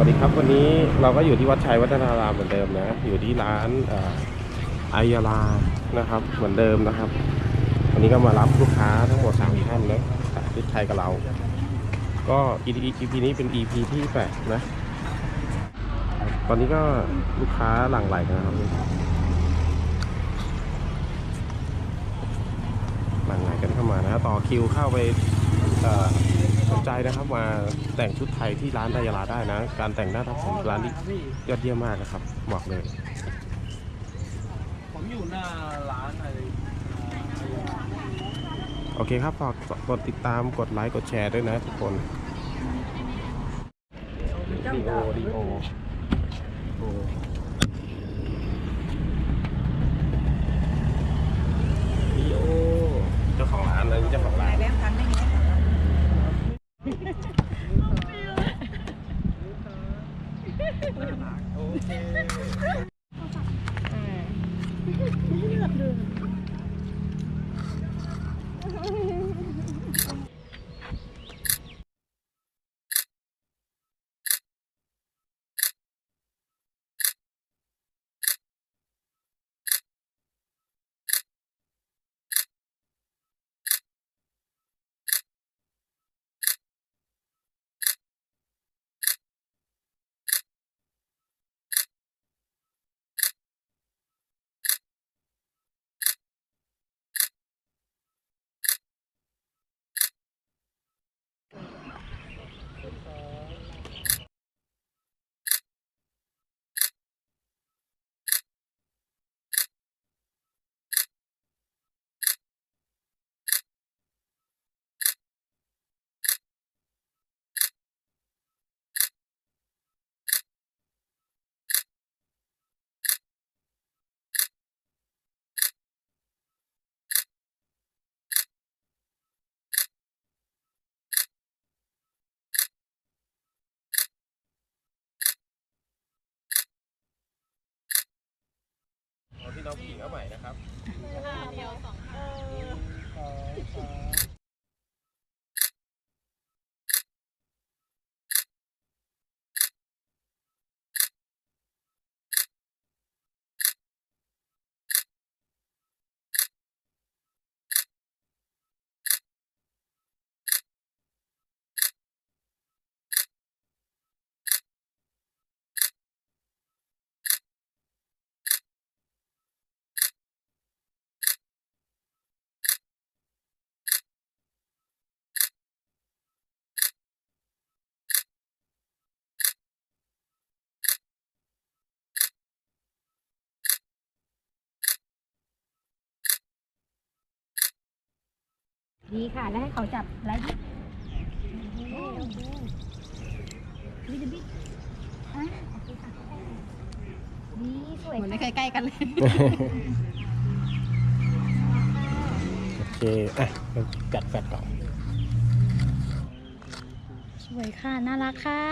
วัสดีครับวันนี้เราก็อยู่ที่วัดชัยวัฒนารามเหมือนเดิมนะ อยู่ที่ร้านอ่อไอยาลานะครับ เหมือนเดิมนะครับ วันนี้ก็มารับลูกค้าทั้งหมดสามท่านนะจากที่ชัยกับเรา ก็ EP EP นี้เป็น EP ที่แปดนะ ตอนนี้ก็ลูกค้าหลั่งไหลกันนะครับหลั่งไหลกันเข้ามานะ ต่อคิวเข้าไปเอ่อ สนใจนะครับมาแต่งชุดไทยที่ร้านไดยาลาได้นะ การแต่งหน้าทับผมร้านนี้ยอดเยี่ยมมากนะครับบอกเลย ผมอยู่หน้าร้านอะไรโอเคครับฝากกดติดตามกดไลค์กดแชร์ด้วยนะทุกคนดีโอดีโอโอดีโอเจ้าของร้านนะเจ้าของร้าน แบงค์พันไม่มี โอเค เอาที่น้อง ผู้หญิงเอาใหม่นะครับดี ดีค่ะ แล้วให้เขาจับไรดิบิดบิดีสวยเหมือนไม่เคยใกล้กันเลย โอเค อะเราจัดแฟลก่อนสวยค่ะ น่ารักค่ะ